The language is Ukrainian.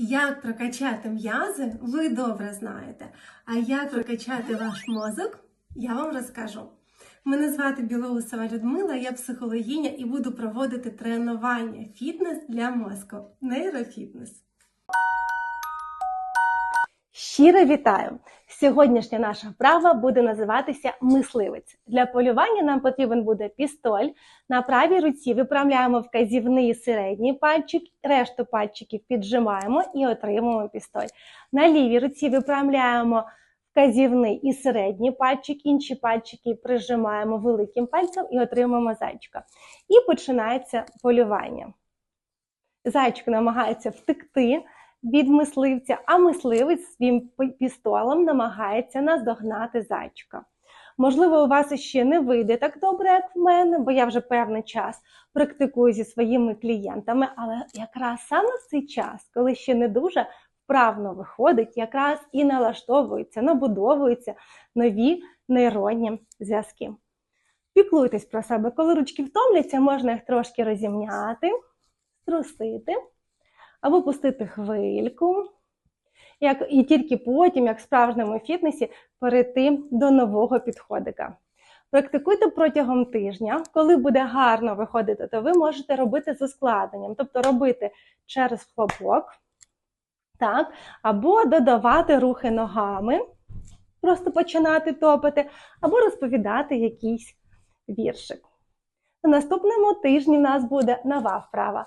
Як прокачати м'язи, ви добре знаєте. А як прокачати ваш мозок, я вам розкажу. Мене звати Білоусова Людмила, я психологиня і буду проводити тренування фітнес для мозку. Нейрофітнес. Щиро вітаю! Сьогоднішня наша вправа буде називатися мисливець. Для полювання нам потрібен буде пістоль. На правій руці виправляємо вказівний середній пальчик, решту пальчиків піджимаємо і отримуємо пістоль. На лівій руці виправляємо вказівний і середній пальчик, інші пальчики прижимаємо великим пальцем і отримуємо зайчика. І починається полювання. Зайчик намагається втекти від мисливця, а мисливець своїм пістолем намагається наздогнати зайчика. Можливо, у вас ще не вийде так добре, як в мене, бо я вже певний час практикую зі своїми клієнтами, але якраз саме в цей час, коли ще не дуже вправно виходить, якраз і налаштовуються, набудовуються нові нейронні зв'язки. Піклуйтесь про себе, коли ручки втомляться, можна їх трошки розімняти, струсити або пустити хвильку. Як, І тільки потім, як в справжньому фітнесі, перейти до нового підходика. Практикуйте протягом тижня. Коли буде гарно виходити, то ви можете робити з ускладненням, тобто робити через хлопок, так, або додавати рухи ногами, просто починати топити, або розповідати якийсь віршик. На наступному тижні в нас буде нова вправа.